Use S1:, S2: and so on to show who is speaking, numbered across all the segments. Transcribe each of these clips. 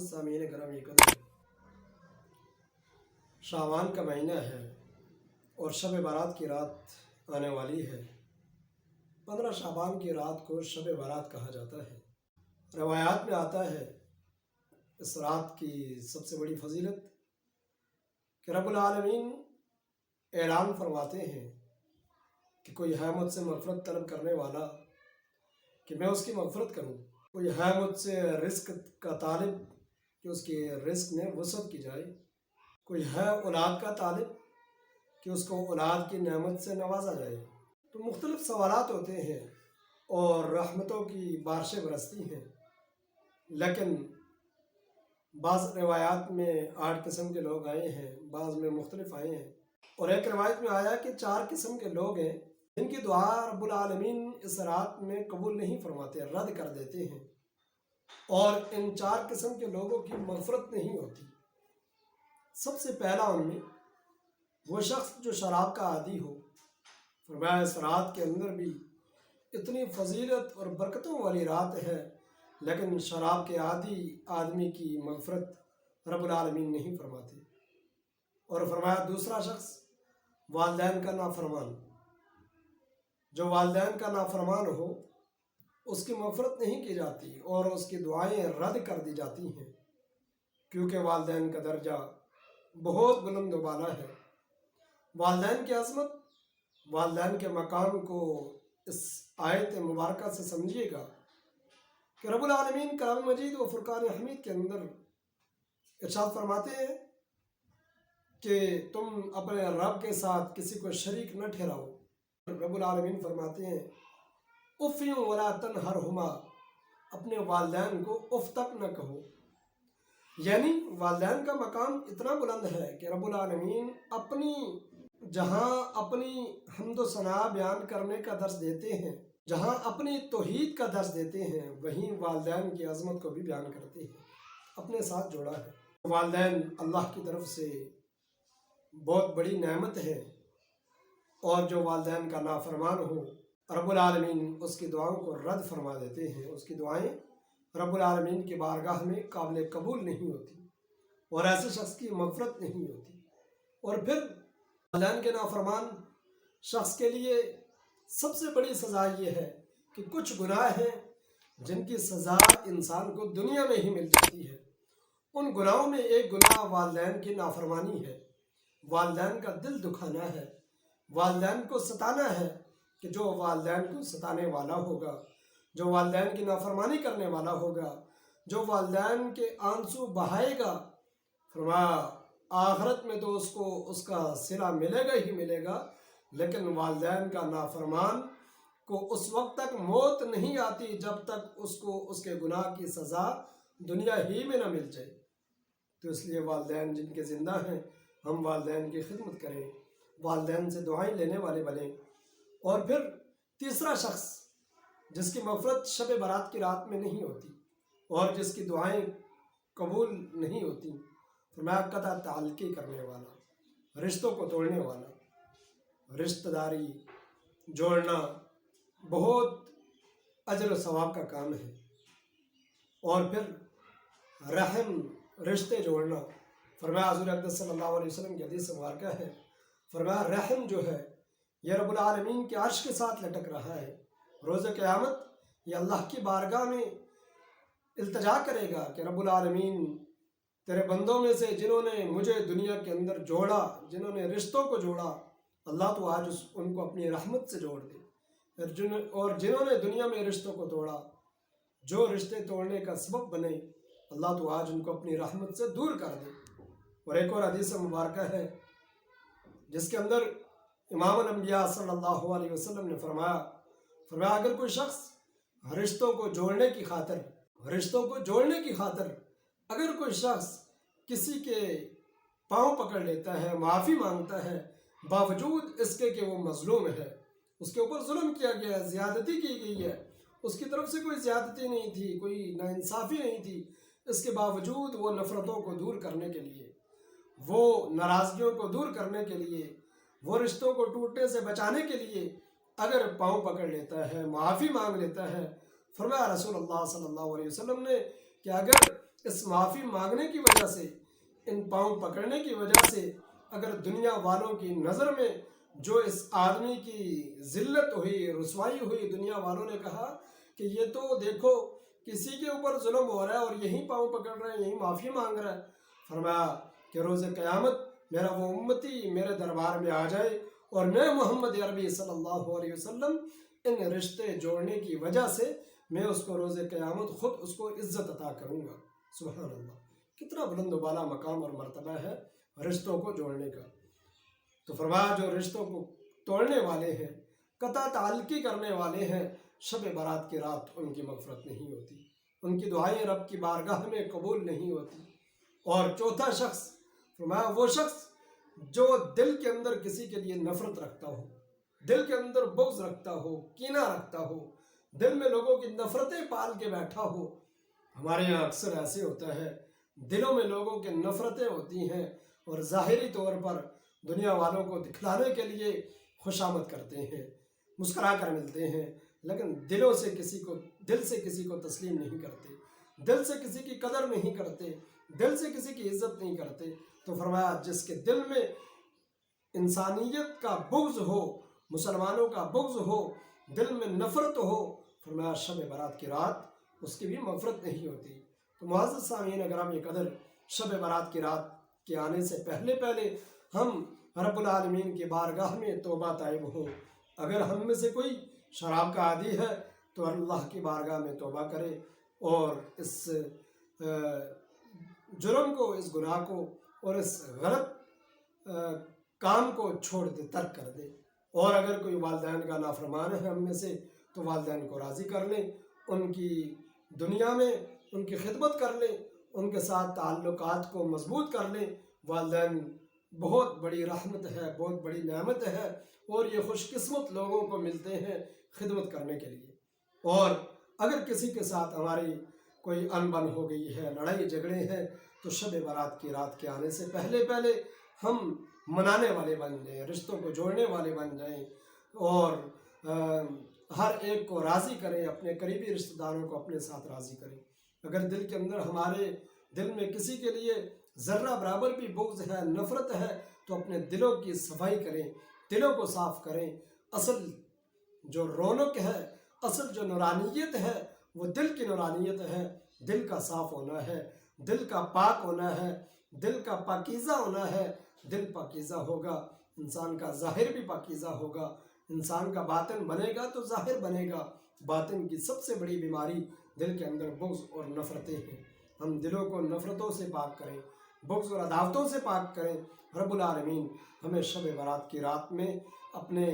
S1: सामीन करम कदर शावान का महीना है और शब बारात की रात आने वाली है पंद्रह शाबान की रात को शब बारात कहा जाता है रवायात में आता है इस रात की सबसे बड़ी फजीलत कि रब्बुल ऐलान फरमाते हैं कि कोई है मुझसे मफरत तलब करने वाला कि मैं उसकी मफरत करूँ। कोई है मुझसे रिस्क का तालिब कि उसके रिस्क में वसत की जाए। कोई है औलाद का तालिब कि उसको औलाद की नेमत से नवाजा जाए। तो मुख्तलिफ़ सवाल होते हैं और रहमतों की बारिशें बरसती हैं। लेकिन बाज़ रवायात में आठ किस्म के लोग आए हैं, बाज़ में मुख्तलिफ़ आए हैं। और एक रवायत में आया कि चार किस्म के लोग हैं जिनकी दुआ रब्बुल आलमीन इस रात में कबूल नहीं फरमाते, रद्द कर देते हैं। और इन चार किस्म के लोगों की मफरत नहीं होती। सबसे पहला उनमें वो शख्स जो शराब का आदि हो। फरमाया, इस रात के अंदर भी इतनी फजीलत और बरकतों वाली रात है, लेकिन शराब के आदि आदमी की मफरत रब्बुल आलमीन नहीं फरमाते। और फरमाया, दूसरा शख्स, वालदेन का नाफरमान। जो वालदेन का नाफरमान हो, उसकी मफरत नहीं की जाती और उसकी दुआएँ रद्द कर दी जाती हैं, क्योंकि वालदेन का दर्जा बहुत बुलंद वाला है। वालदेन की अजमत, वालदेन के मकाम को इस आयत मुबारक से समझिएगा कि रबालमीन कलाम मजीद व फ़ुरक़ान हमीद के अंदर इरशाद फरमाते हैं कि तुम अपने रब के साथ किसी को शरीक न ठहराओ। रबुल आलमीन फरमाते हैं उफ़ियों वला तन हर हुमा अपने वालदेन को उफ तक न कहो। यानी वालदेन का मकाम इतना बुलंद है कि रबुल आलमीन अपनी, जहाँ अपनी हमद सना बयान करने का दर्ज देते हैं, जहाँ अपनी तोहीद का दर्ज देते हैं, वहीं वालदेन की अजमत को भी बयान करते हैं। अपने साथ जोड़ा है। वालदेन अल्लाह की तरफ़ से बहुत बड़ी नेमत है। और जो वालदेन का नाफरमान हो रबालमीन उसकी दुआओं को रद्द फरमा देते हैं। उसकी दुआएँ रबालमीन की बारगाह में काबिल कबूल नहीं होती और ऐसे शख्स की मफरत नहीं होती। और फिर वालदेन के नाफरमान शख्स के लिए सबसे बड़ी सज़ा ये है कि कुछ गुनाह हैं जिनकी सज़ा इंसान को दुनिया में ही मिल जाती है। उन गुनाहों में एक गुनाह वालदेन की नाफरमानी है। वालदेन का दिल दुखाना है। वालदेन को सताना है कि जो वालदेन को सताने वाला होगा, जो वालदेन की नाफरमानी करने वाला होगा, जो वालदेन के आँसू बहाएगा फरमाया आखरत में तो उसको, उसका सिरा मिलेगा ही मिलेगा, लेकिन वालदेन का नाफरमान को उस वक्त तक मौत नहीं आती जब तक उसको, उसके गुनाह की सज़ा दुनिया ही में ना मिल जाए। तो इसलिए वालदेन जिनके ज़िंदा हैं, हम वालदेन की खिदमत करें। वालदेन से दुआएँ लेने वाले बने। और फिर तीसरा शख्स, जिसकी मफरत शब बारात की रात में नहीं होती और जिसकी दुआएँ कबूल नहीं होती, फरमाया कदा ताल्की करने वाला, रिश्तों को तोड़ने वाला, रिश्तेदारी जोड़ना बहुत अजर सवाब का काम है। और फिर रहम, रिश्ते जोड़ना, फरमाया हजूर अकदस सल्लल्लाहु अलैहि वसल्लम की हदीस मुबारक है। फरमाया, रहम जो है यह रब्बुल आलमीन के अर्श के साथ लटक रहा है। रोज़ क़यामत ये अल्लाह की बारगाह में इल्तजा करेगा कि रब्बुल आलमीन तेरे बंदों में से जिन्होंने मुझे दुनिया के अंदर जोड़ा, जिन्होंने रिश्तों को जोड़ा, अल्लाह तो आज उस, उनको अपनी रहमत से जोड़ दे। और जिन्होंने दुनिया में रिश्तों को तोड़ा, जो रिश्ते तोड़ने का सबब बने, अल्लाह तो आज उनको अपनी रहमत से दूर कर दे। और एक और हदीस मुबारक है जिसके अंदर इमाम अम्बिया सल्लल्लाहु अलैहि वसल्लम ने फरमाया फरमाया, अगर कोई शख्स रिश्तों को जोड़ने की खातर, रिश्तों को जोड़ने की खातर अगर कोई शख्स किसी के पाँव पकड़ लेता है, माफ़ी माँगता है, बावजूद इसके कि वो मजलूम है, उसके ऊपर जुल्म किया गया है, ज़्यादती की गई है, उसकी तरफ़ से कोई ज़्यादती नहीं थी, कोई नाइंसाफ़ी नहीं थी, इसके बावजूद वो नफ़रतों को दूर करने के लिए वो नाराज़गियों को दूर करने के लिए, वो रिश्तों को टूटने से बचाने के लिए अगर पाँव पकड़ लेता है, माफ़ी मांग लेता है, फरमाया रसूलुल्लाह सल्लल्लाहु अलैहि वसल्लम ने कि अगर इस माफ़ी मांगने की वजह से, इन पाँव पकड़ने की वजह से अगर दुनिया वालों की नज़र में जो इस आदमी की जिल्लत हुई, रसवाई हुई, दुनिया वालों ने कहा कि ये तो देखो, किसी के ऊपर जुल्म हो रहा है और यही पाँव पकड़ रहे हैं, यही माफ़ी मांग रहा है। फरमाया कि रोज़ क़्यामत मेरा वो उम्मती मेरे दरबार में आ जाए और मैं मोहम्मद अरबी सल्लल्लाहु अलैहि वसल्लम इन रिश्ते जोड़ने की वजह से मैं उसको रोज़ क़्यामत ख़ुद उसको इज़्ज़त अता करूँगा। सुबह अल्लाह कितना बुलंद वाला मकाम और मरतबा है रिश्तों को जोड़ने का। तो फरमाया, जो रिश्तों को तोड़ने वाले हैं, कता ताल्की करने वाले हैं, शब बारात की रात उनकी मफरत नहीं होती। उनकी दुआएँ रब की बारगाह में कबूल नहीं होती। और चौथा शख्स फरमाया वो शख्स जो दिल के अंदर किसी के लिए नफरत रखता हो, दिल के अंदर बुग्ज रखता हो, कीना रखता हो, दिल में लोगों की नफरतें पाल के बैठा हो। हमारे यहाँ अक्सर ऐसे होता है, दिलों में लोगों के नफरतें होती हैं और ज़ाहरी तौर पर दुनिया वालों को दिखलाने के लिए खुशामद करते हैं, मुस्करा कर मिलते हैं, लेकिन दिलों से किसी को, दिल से किसी को तस्लीम नहीं करते, दिल से किसी की कदर नहीं करते दिल से किसी की इज़्ज़त नहीं करते तो फरमाया, जिसके दिल में इंसानियत का बुग्ज हो, मुसलमानों का बुग्ज हो, दिल में नफ़रत हो, फरमाया, शब बारात की रात उसकी भी मफरत नहीं होती। तो मुआज़ सामीन अगर हम ये कदर शब बारात की रात के आने से पहले पहले हम रबालमीन के बारगाह में तोबा तायब हो, अगर हम में से कोई शराब का आदि है तो अल्लाह की बारगाह में तोबा करे और इस जुर्म को, इस गुनाह को और इस गलत काम को छोड़ दे, तर्क कर दे। और अगर कोई वालदेन का नाफरमान है हम में से तो वालदेन को राज़ी कर लें, उनकी दुनिया में उनकी खिदमत कर लें, उनके साथ ताल्लुकात को मज़बूत कर लें। वालदेन बहुत बड़ी रहमत है, बहुत बड़ी नमत है और ये खुशकस्मत लोगों को मिलते हैं खिदमत करने के लिए। और अगर किसी के साथ हमारी कोई अनबन हो गई है लड़ाई झगड़े हैं तो शब बारात की रात के आने से पहले पहले हम मनाने वाले बन जाएँ रिश्तों को जोड़ने वाले बन जाएँ और आ, हर एक को राज़ी करें अपने करीबी रिश्तेदारों को अपने साथ राज़ी करें। अगर दिल के अंदर हमारे दिल में किसी के लिए ज़र्रा बराबर भी बुग्ज है नफ़रत है तो अपने दिलों की सफ़ाई करें दिलों को साफ़ करें। असल जो रौनक है असल जो नूरानियत है वो दिल की नूरानियत है, दिल का साफ़ होना है, दिल का पाक होना है, दिल का पाकिज़ा होना है, दिल पाकिज़ा होगा, इंसान का ज़ाहिर भी पाकिज़ा होगा, इंसान का बातन बनेगा तो ज़ाहिर बनेगा, बातन की सबसे बड़ी बीमारी दिल के अंदर बुग्ज और नफ़रतें हैं। हम दिलों को नफ़रतों से पाक करें, बुग्ज और अदावतों से पाक करें रबालमीन हमें शब बारात की रात में अपने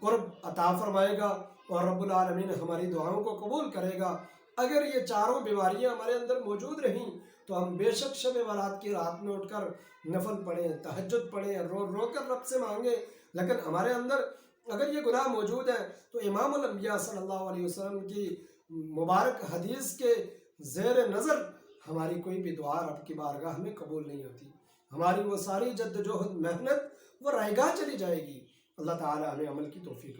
S1: क़ुरब अता फरमाएगा और रबालमीन हमारी दुआओं को कबूल करेगा। अगर ये चारों बीमारियाँ हमारे अंदर मौजूद रहीं तो हम बेशक शब बारात की रात में उठकर नफल पढ़ें तहजद पढ़ें, रो रो कर रब से मांगे। लेकिन हमारे अंदर अगर ये गुनाह मौजूद है तो इमाम अम्बिया सल्लल्लाहु अलैहि वसल्लम की मुबारक हदीस के जेर नज़र हमारी कोई भी दुआ रब की बारगाह में कबूल नहीं होती। हमारी वो सारी जद्दोजहद, मेहनत, वो रहेगा चली जाएगी। अल्लाह ताला हमें अमल की तोफ़ी